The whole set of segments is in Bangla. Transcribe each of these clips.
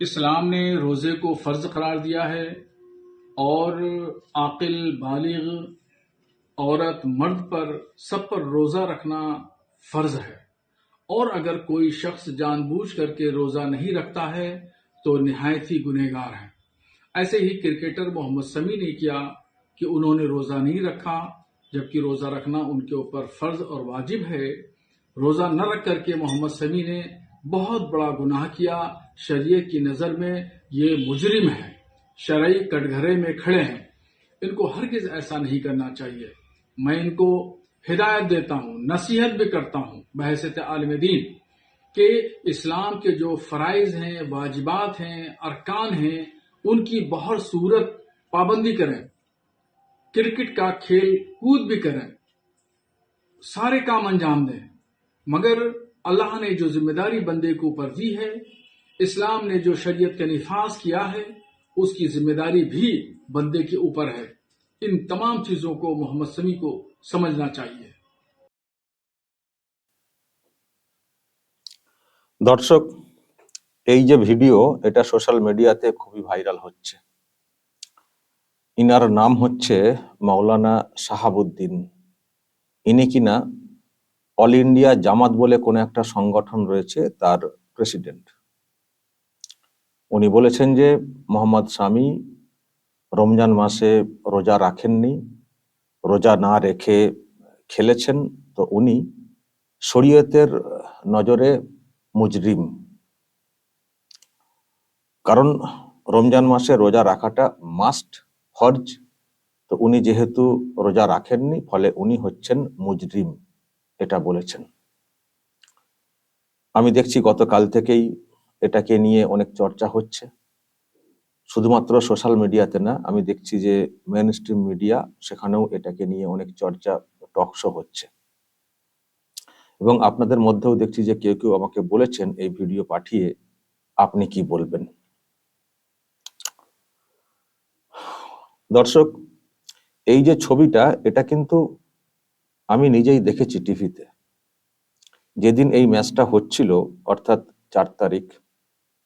اسلام نے روزے کو فرض قرار دیا ہے اور عاقل، بالغ، عورت، مرد پر، سب پر روزہ رکھنا فرض ہے۔ اور اگر کوئی شخص جان بوجھ کر کے روزہ نہیں رکھتا ہے، تو نہایت ہی گنہ گار ہے۔ ایسے ہی کرکٹر محمد سمیع نے کیا کہ انہوں نے روزہ نہیں رکھا، جبکہ روزہ رکھنا ان کے اوپر فرض اور واجب ہے۔ روزہ نہ رکھ کر کے محمد سمیع نے بہت بڑا گناہ کیا، شریعت کی نظر میں یہ مجرم ہے۔ شرعی کٹ گھرے میں کھڑے ہیں۔ ان کو ہرگز ایسا نہیں کرنا چاہیے۔ میں ان کو ہدایت دیتا ہوں، نصیحت بھی کرتا ہوں بحثت عالم دین، کہ اسلام کے جو فرائض ہیں، واجبات ہیں، ارکان ہیں، ان کی بہت صورت پابندی کریں۔ کرکٹ کا کھیل کود بھی کریں۔ سارے کام انجام دیں۔ مگر اللہ نے جو ذمہ داری بندے کو اوپر دی ہے، اسلام نے جو شریعت کا نفاذ کیا ہے، اس کی ذمہ داری بھی بندے کے اوپر ہے۔ ان تمام چیزوں کو محمد سمی کو سمجھنا چاہیے۔ দর্শক এই যে ভিডিও এটা সোশ্যাল মিডিয়াতে খুবই ভাইরাল হচ্ছে। ইনার مولانا شہاب الدین শাহাবুদ্দিন। کی نا অল ইন্ডিয়া জামাত বলে কোনো একটা সংগঠন রয়েছে তার প্রেসিডেন্ট। উনি বলেছেন যে মোহাম্মদ স্বামী রমজান মাসে রোজা রাখেননি, রোজা না রেখে খেলেছেন, তো উনি শরীয়তের নজরে মুজরিম। কারণ রমজান মাসে রোজা রাখাটা মাস্ট ফরজ, তো উনি যেহেতু রোজা রাখেননি, ফলে উনি হচ্ছেন মুজরিম। এটা বলেছেন। আমি দেখছি গতকাল থেকেই এটাকে নিয়ে অনেক চর্চা হচ্ছে। শুধুমাত্র সোশ্যাল মিডিয়াতে না, আমি দেখছি যে মেন স্ট্রিম মিডিয়া সেখানেও এটাকে নিয়ে অনেক চর্চা টকশো হচ্ছে। এবং আপনাদের মধ্যেও দেখছি যে কেউ কেউ আমাকে বলেছেন এই ভিডিও পাঠিয়ে আপনি কি বলবেন? দর্শক, এই যে ছবিটা, এটা কিন্তু আমি নিজেই দেখেছি টিভিতে। যেদিন এই ম্যাচটা হচ্ছিল, অর্থাৎ চার তারিখ,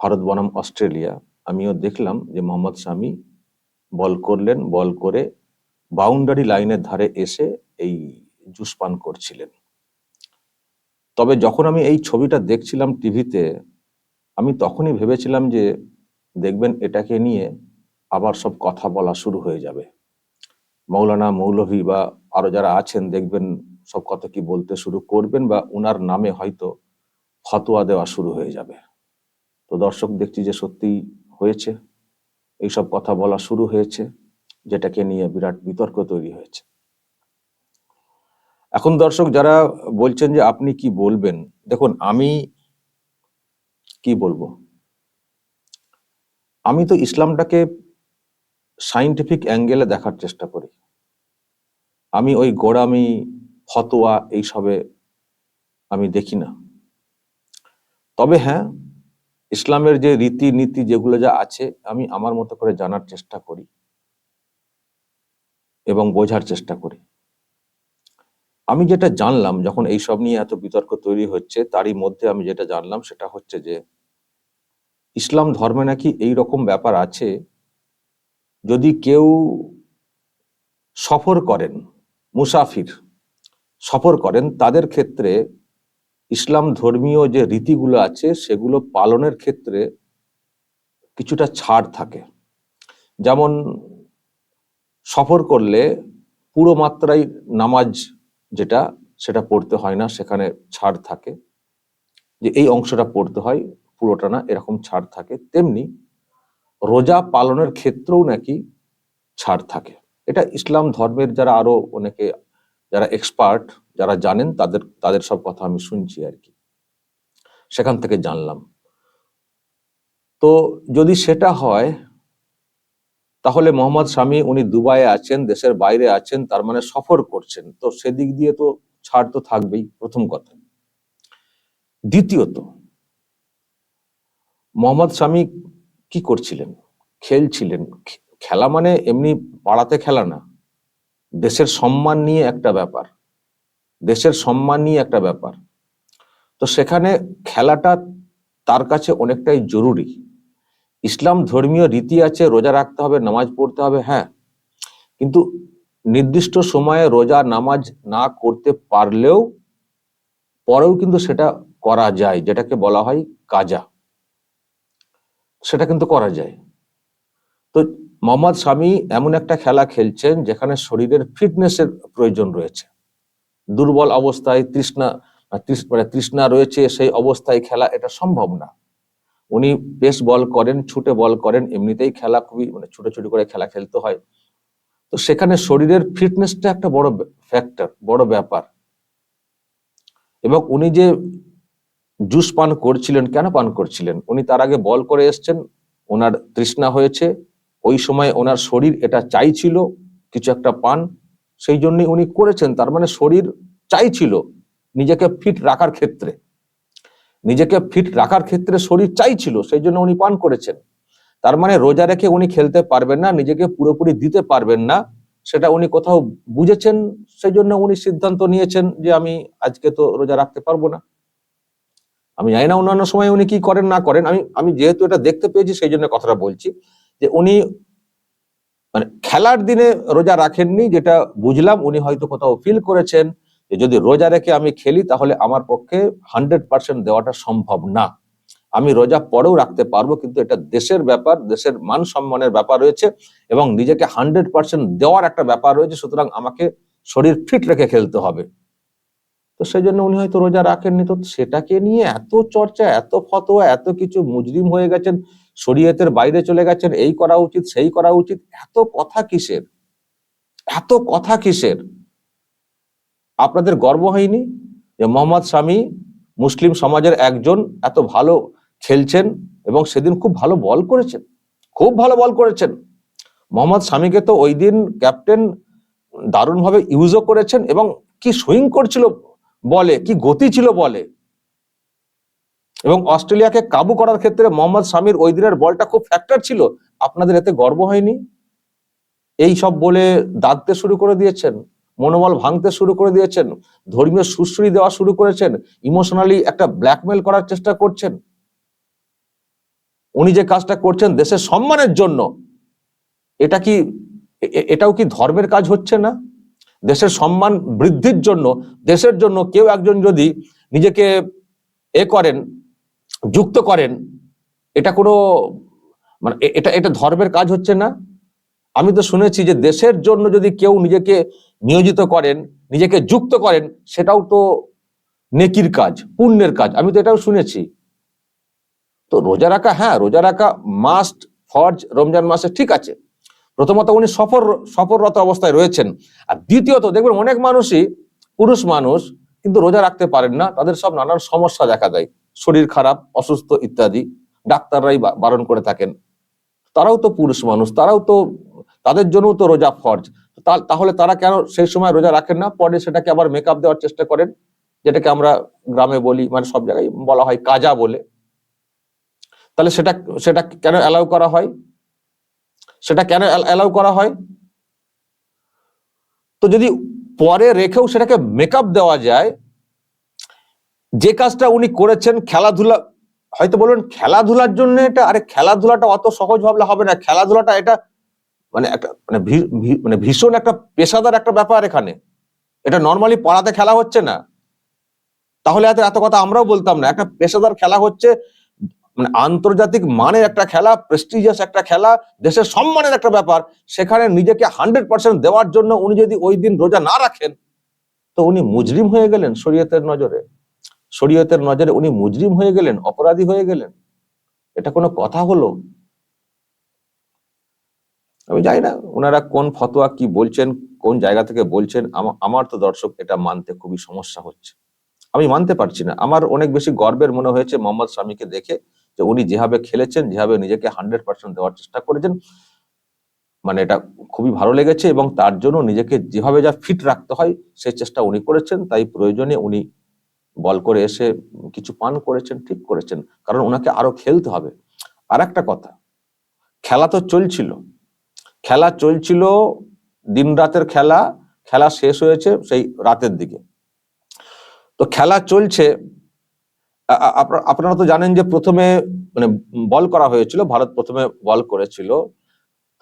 ভারত বনাম অস্ট্রেলিয়া, আমিও দেখলাম যে মোহাম্মদ শামি বল করলেন, বল করে বাউন্ডারি লাইনের ধারে এসে এই জুস পান করছিলেন। তবে যখন আমি এই ছবিটা দেখছিলাম টিভিতে, আমি তখনই ভেবেছিলাম যে দেখবেন এটাকে নিয়ে আবার সব কথা বলা শুরু হয়ে যাবে। মৌলানা মৌলভী বা আরও যারা আছেন দেখবেন সব কথা কি বলতে শুরু করবেন বা উনার নামে হয়তো ফতোয়া দেওয়া শুরু হয়ে যাবে। তো দর্শক দেখছি যে সত্যি হয়েছে। এইসব কথা বলা শুরু হয়েছে, যেটাকে নিয়ে বিরাট বিতর্ক তৈরি হয়েছে। এখন দর্শক যারা বলছেন যে আপনি কি বলবেন, দেখুন আমি কি বলব? আমি তো ইসলামটাকে সাইন্টিফিক অ্যাঙ্গেলে দেখার চেষ্টা করি। আমি ওই গোড়ামি, ফতোয়া এইসবে আমি দেখি না। তবে হ্যাঁ ইসলামের যে রীতি নীতি যেগুলো যা আছে, আমি আমার মতো করে জানার চেষ্টা করি এবং বোঝার চেষ্টা করি। আমি যেটা জানলাম, যখন এইসব নিয়ে এত বিতর্ক তৈরি হচ্ছে, তারই মধ্যে আমি যেটা জানলাম, সেটা হচ্ছে যে, ইসলাম ধর্মে নাকি এই রকম ব্যাপার আছে, যদি কেউ সফর করেন মুসাফির সফর করেন, তাদের ক্ষেত্রে ইসলাম ধর্মীয় যে রীতিগুলো আছে, সেগুলো পালনের ক্ষেত্রে কিছুটা ছাড় থাকে। যেমন, সফর করলে পুরো মাত্রায় নামাজ যেটা, সেটা পড়তে হয় না, সেখানে ছাড় থাকে। যে এই অংশটা পড়তে হয়, পুরোটা না, এরকম ছাড় থাকে। তেমনি রোজা পালনের ক্ষেত্রেও নাকি ছাড় থাকে। এটা ইসলাম ধর্মের যারা আরও অনেকে যারা এক্সপার্ট যারা জানেন তাদের তাদের সব কথা আমি শুনছি আর কি। সেখান থেকে জানলাম। তো যদি সেটা হয়, তাহলে মোহাম্মদ স্বামী উনি দুবাইয়ে আছেন, দেশের বাইরে আছেন, তার মানে সফর করছেন। তো সেদিক দিয়ে তো ছাড় তো থাকবেই, প্রথম কথা। দ্বিতীয়ত, মোহাম্মদ স্বামী কি করছিলেন? খেলছিলেন খেলা মানে এমনি পাড়াতে খেলা না। দেশের সম্মান নিয়ে একটা ব্যাপার। দেশের সম্মান নিয়ে একটা ব্যাপার। তো সেখানে খেলাটা তার কাছে অনেকটাই জরুরি। ইসলাম ধর্মীয় রীতি আছে, রোজা রাখতে হবে, নামাজ পড়তে হবে হ্যাঁ। কিন্তু নির্দিষ্ট সময়ে রোজা, নামাজ না করতে পারলেও পরেও কিন্তু সেটা করা যায়, যেটাকে বলা হয় কাজা। সেটা কিন্তু করা যায়। তো মোহাম্মদ স্বামী এমন একটা খেলা খেলছেন যেখানে শরীরের ফিটনেসের প্রয়োজন রয়েছে। দুর্বল অবস্থায় তৃষ্ণা মানে তৃষ্ণা রয়েছে সেই অবস্থায় খেলা এটা সম্ভব না। উনি পেস বল করেন, ছুটে বল করেন, এমনিতেই খেলা খুবই মানে ছুটোছুটি করে খেলা খেলতে হয়। তো সেখানে শরীরের ফিটনেসটা একটা বড় ফ্যাক্টর, বড় ব্যাপার। এবং উনি যে জুস পান করছিলেন, কেন পান করছিলেন? উনি তার আগে বল করে এসছেন, ওনার তৃষ্ণা হয়েছে ওই সময় ওনার শরীর এটা চাইছিল, কিছু একটা পান, সেই জন্যই উনি করেছেন। তার মানে শরীর চাইছিল নিজেকে ফিট রাখার ক্ষেত্রে। নিজেকে ফিট রাখার ক্ষেত্রে শরীর চাইছিল, সেই জন্য উনি পান করেছেন। তার মানে রোজা রেখে উনি খেলতে পারবেন না, নিজেকে পুরোপুরি দিতে পারবেন না, সেটা উনি কোথাও বুঝেছেন, সেই জন্য উনি সিদ্ধান্ত নিয়েছেন যে আমি আজকে তো রোজা রাখতে পারব না। আমি জানি না অন্যান্য সময় উনি কি করেন, না করেন, আমি আমি যেহেতু এটা দেখতে পেয়েছি, সেই জন্য কথাটা বলছি। যে উনি মানে খেলার দিনে রোজা রাখেননি, যেটা বুঝলাম উনি হয়তো কোথাও ফিল করেছেন যে যদি রোজা রেখে আমি খেলি, তাহলে আমার পক্ষে হান্ড্রেড পার্সেন্ট দেওয়াটা সম্ভব না। আমি রোজা পরেও রাখতে পারব, কিন্তু এটা দেশের ব্যাপার, দেশের মান সম্মানের ব্যাপার রয়েছে এবং নিজেকে হান্ড্রেড পার্সেন্ট দেওয়ার একটা ব্যাপার রয়েছে, সুতরাং আমাকে শরীর ফিট রেখে খেলতে হবে। তো সেই জন্য উনি হয়তো রোজা রাখেননি। তো সেটাকে নিয়ে এত চর্চা, এত ফতোয়া, এত কিছু মুজরিম হয়ে গেছেন শরীয়তের বাইরে চলে গেছেন, এই করা উচিত, সেই করা উচিত। এত কথা কিসের? এত কথা কিসের? আপনাদের গর্ব হয়নি যে মোহাম্মদ স্বামী মুসলিম সমাজের একজন এত ভালো খেলছেন এবং সেদিন খুব ভালো বল করেছেন? খুব ভালো বল করেছেন। মোহাম্মদ স্বামীকে তো ওই দিন ক্যাপ্টেন দারুণভাবে ইউজও করেছেন এবং কি সুইং করছিল বলে, কি গতি ছিল বলে এবং অস্ট্রেলিয়াকে কাবু করার ক্ষেত্রে মোহাম্মদ স্বামীর ওই দিনের বলটা খুব ফ্যাক্টর ছিল। আপনাদের এতে গর্ব হয়নি? এই সব বলে দাঁততে শুরু করে দিয়েছেন, মনোবল ভাঙতে শুরু করে দিয়েছেন, ধর্মীয় সুশ্রী দেওয়া শুরু করেছেন ইমোশনালি একটা ব্ল্যাকমেল করার চেষ্টা করছেন। উনি যে কাজটা করছেন দেশের সম্মানের জন্য, এটা কি এটাও কি ধর্মের কাজ হচ্ছে না? দেশের সম্মান বৃদ্ধির জন্য, দেশের জন্য কেউ একজন যদি নিজেকে এ করেন যুক্ত করেন, এটা কোনো মানে এটা এটা ধর্মের কাজ হচ্ছে না। আমি তো শুনেছি যে দেশের জন্য যদি কেউ নিজেকে নিয়োজিত করেন, নিজেকে যুক্ত করেন, সেটাও তো নেকির কাজ, পুণ্যের কাজ। আমি তো এটাও শুনেছি। তো রোজা রাখা হ্যাঁ রোজা রাখা মাস্ট ফরজ, রমজান মাসে ঠিক আছে। প্রথমত উনি সফর, সফররত অবস্থায় রয়েছেন। আর দ্বিতীয়ত, দেখবেন অনেক মানুষই, পুরুষ মানুষ কিন্তু রোজা রাখতে পারেন না, তাদের সব নানান সমস্যা দেখা দেয়। শরীর খারাপ, অসুস্থ ইত্যাদি। ডাক্তাররাই বারণ করে থাকেন। তারাও তো পুরুষ মানুষ, তারাও তো তাদের জন্য তো রোজা ফর্জ। তাহলে তারা কেন সেই সময় রোজা রাখেন না? পরে সেটাকে আবার মেকআপ দেওয়ার চেষ্টা করেন, যেটাকে আমরা গ্রামে বলি মানে সব জায়গায় বলা হয় কাজা বলে। তাহলে সেটা সেটা কেন অ্যালাউ করা হয়? সেটা কেন অ্যালাউ করা হয়? তো যদি পরে রেখেও সেটাকে মেকআপ দেওয়া যায় যে কাজটা উনি করেছেন খেলাধুলা, হয়তো বলবেন খেলাধুলার জন্য এটা, আরে খেলাধুলাটা অত সহজ ভাবলে হবে না। খেলাধুলাটা এটা মানে একটা মানে মানে ভীষণ একটা পেশাদার একটা ব্যাপার এখানে। এটা নর্মালি পাড়াতে খেলা হচ্ছে না। তাহলে এত এত কথা আমরাও বলতাম না। একটা পেশাদার খেলা হচ্ছে মানে আন্তর্জাতিক মানের একটা খেলা প্রেস্টিজিয়াস একটা খেলা, দেশের সম্মানের একটা ব্যাপার। সেখানে নিজেকে হান্ড্রেড পার্সেন্ট দেওয়ার জন্য উনি যদি ওই দিন রোজা না রাখেন, তো উনি মুজরিম হয়ে গেলেন শরীয়তের নজরে। শরীয়তের নজরে উনি মুজরিম হয়ে গেলেন, অপরাধী হয়ে গেলেন। এটা কোনো কথা হলো? আমি জানি না, ওনারা কোন ফতোয়া কি বলছেন, কোন জায়গা থেকে বলছেন আমার তো দর্শক এটা মানতে খুবই সমস্যা হচ্ছে। আমি মানতে পারছি না। আমার অনেক বেশি গর্বের মনে হয়েছে মোহাম্মদ স্বামীকে দেখে যে উনি যেভাবে খেলেছেন, যেভাবে নিজেকে হান্ড্রেড পার্সেন্ট দেওয়ার চেষ্টা করেছেন মানে এটা খুবই ভালো লেগেছে এবং তার জন্য নিজেকে যেভাবে যা ফিট রাখতে হয় সেই চেষ্টা উনি করেছেন, তাই প্রয়োজনে উনি বল করে এসে কিছু পান করেছেন, ঠিক করেছেন। কারণ ওনাকে আরও খেলতে হবে। আর একটা কথা, খেলা তো চলছিল। খেলা চলছিল, দিন রাতের খেলা খেলা শেষ হয়েছে সেই রাতের দিকে। তো খেলা চলছে আপনারা তো জানেন যে প্রথমে মানে বল করা হয়েছিল, ভারত প্রথমে বল করেছিল।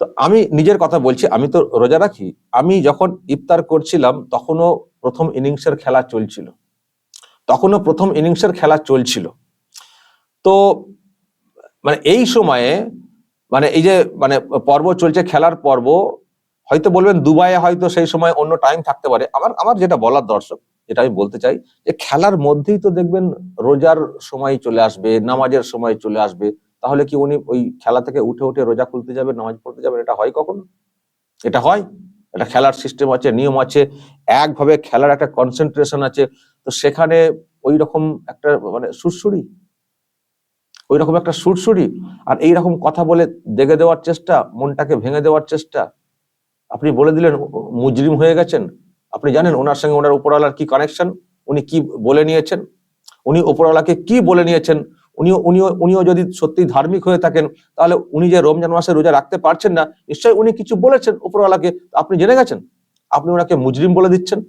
তো আমি নিজের কথা বলছি, আমি তো রোজা রাখি। আমি যখন ইফতার করছিলাম, তখনও প্রথম ইনিংসের খেলা চলছিল। তখনও প্রথম ইনিংসের খেলা চলছিল। তো মানে এই সময়ে মানে এই যে মানে পর্ব চলছে, খেলার পর্ব, হয়তো বলবেন দুবাইয়ে হয়তো সেই সময় অন্য টাইম থাকতে পারে। আমার আমার যেটা বলার দর্শক, যেটা আমি বলতে চাই, যে খেলার মধ্যেই তো দেখবেন রোজার সময় চলে আসবে, নামাজের সময় চলে আসবে, তাহলে কি উনি ওই খেলা থেকে উঠে উঠে রোজা খুলতে যাবে নামাজ পড়তে যাবেন? এটা হয় কখনো? এটা হয়? এটা খেলার সিস্টেম আছে, নিয়ম আছে, একভাবে খেলার একটা কনসেন্ট্রেশন আছে। তো সেখানে ওই রকম একটা মানে সুরসুরি ওই রকম একটা সুরসুরি আর এই রকম কথা বলে দেখে দেওয়ার চেষ্টা, মনটাকে ভেঙে দেওয়ার চেষ্টা। আপনি বলে দিলেন মুজরিম হয়ে গেছেন। আপনি জানেন ওনার সঙ্গে ওনার উপরওয়ালার কি কানেকশন উনি কি বলে নিয়েছেন? উনি উপরওয়ালাকে কি বলে নিয়েছেন? উনিও উনিও উনিও যদি সত্যি ধার্মিক হয়ে থাকেন, তাহলে উনি যে রমজান মাসে রোজা রাখতে পারছেন না, নিশ্চয়ই উনি কিছু বলেছেন উপরওয়ালাকে। আপনি জেনে গেছেন? আপনি ওনাকে মুজরিম বলে দিচ্ছেন?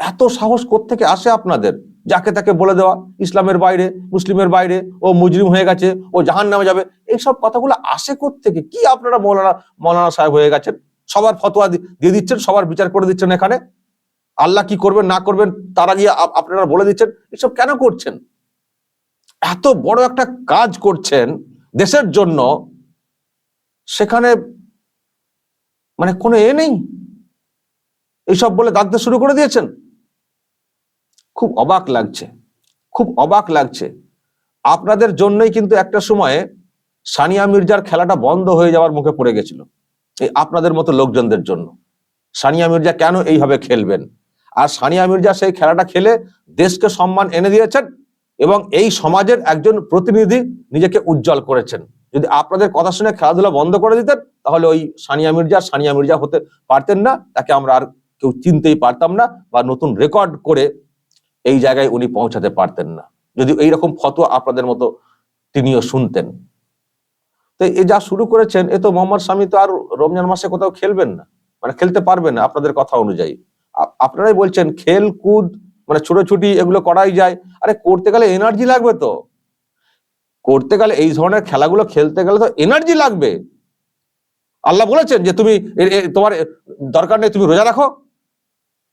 এত সাহস থেকে আসে আপনাদের? যাকে তাকে বলে দেওয়া, ইসলামের বাইরে, মুসলিমের বাইরে, ও মুজরিম হয়ে গেছে, ও জাহান নামে যাবে, এইসব কথাগুলো আসে থেকে কি আপনারা মৌলানা মৌলানা সাহেব হয়ে গেছেন? সবার ফতোয়া দিয়ে দিচ্ছেন, সবার বিচার করে দিচ্ছেন এখানে? আল্লাহ কি করবেন, না করবেন, তারা গিয়ে আপনারা বলে দিচ্ছেন? এসব কেন করছেন? এত বড় একটা কাজ করছেন দেশের জন্য, সেখানে মানে কোনো এ নেই। এইসব বলে দাঁড়তে শুরু করে দিয়েছেন। খুব অবাক লাগছে, খুব অবাক লাগছে। আপনাদের জন্যই কিন্তু একটা সময়ে সানিয়া মির্জার খেলাটা বন্ধ হয়ে যাওয়ার মুখে পড়ে গেছিল, এই আপনাদের মতো লোকজনদের জন্য। সানিয়া মির্জা কেন এইভাবে খেলবেন? আর সানিয়া মির্জা সেই খেলাটা খেলে দেশকে সম্মান এনে দিয়েছেন? এবং এই সমাজের একজন প্রতিনিধি নিজেকে উজ্জ্বল করেছেন। যদি আপনাদের কথা শুনে খেলাধুলা বন্ধ করে দিতেন, তাহলে ওই সানিয়া মির্জা সানিয়া মির্জা হতে পারতেন না, তাকে আমরা আর কেউ চিনতেই পারতাম না বা নতুন রেকর্ড করে এই জায়গায় উনি পৌঁছাতে পারতেন না। যদি এই রকম ফতোয়া আপনাদের মতো তিনিও শুনতেন। তো এ যা শুরু করেছেন, এ তো মোহাম্মদ স্বামী তো আর রমজান মাসে কোথাও খেলবেন না মানে খেলতে পারবেন না আপনাদের কথা অনুযায়ী। আপ- আপনারাই বলছেন খেল কুদ মানে ছোটাছুটি এগুলো করাই যায়। আরে করতে গেলে এনার্জি লাগবে তো। করতে গেলে এই ধরনের খেলাগুলো খেলতে গেলে তো এনার্জি লাগবে। আল্লাহ বলেছেন যে তুমি তোমার দরকার নেই তুমি রোজা রাখো।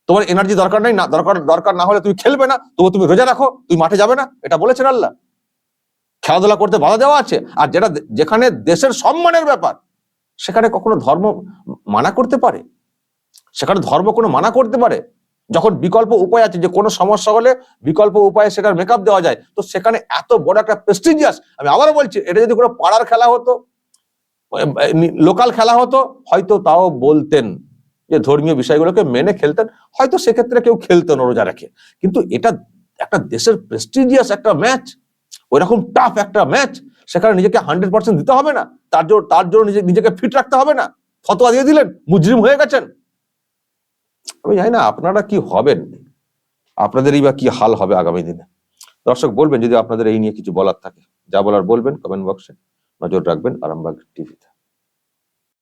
তোমার এনার্জি দরকার নেই, না, দরকার দরকার না হলে তুমি খেলবে না তবু তুমি রোজা রাখো, তুমি মাঠে যাবে না, এটা বলেছেন আল্লাহ। খেলাধুলা করতে বাধা দেওয়া আছে, আর যেটা যেখানে দেশের সম্মানের ব্যাপার, সেখানে কখনো ধর্ম মানা করতে পারে। সেখানে ধর্ম কোনো মানা করতে পারে। যখন বিকল্প উপায় আছে, যে কোনো সমস্যা হলে বিকল্প উপায়ে সেটার মেকআপ দেওয়া যায়, তো সেখানে এত বড় একটা প্রেস্টিজিয়াস আমি আবারও বলছি, এটা যদি কোনো পাড়ার খেলা হতো লোকাল খেলা হতো, হয়তো তাও বলতেন যে ধর্মীয় বিষয়গুলোকে মেনে খেলতেন, হয়তো সেক্ষেত্রে কেউ খেলতেন রোজা রেখে। কিন্তু এটা একটা দেশের প্রেস্টিজিয়াস একটা ম্যাচ ওই রকম টাফ একটা ম্যাচ সেখানে নিজেকে হান্ড্রেড পার্সেন্ট দিতে হবে না, তার জন্য তার জন্য নিজে- নিজেকে ফিট রাখতে হবে না। ফতোয়া দিয়ে দিলেন, মুজরিম হয়ে গেছেন। আমি জানি না, আপনারা কি হবেন? আপনাদেরই বা কি হাল হবে আগামী দিনে? দর্শক বলবেন যদি আপনাদের এই নিয়ে কিছু বলার থাকে, যা বলার বলবেন কমেন্ট বক্সে নজর রাখবেন, আরামবাগ টিভিতে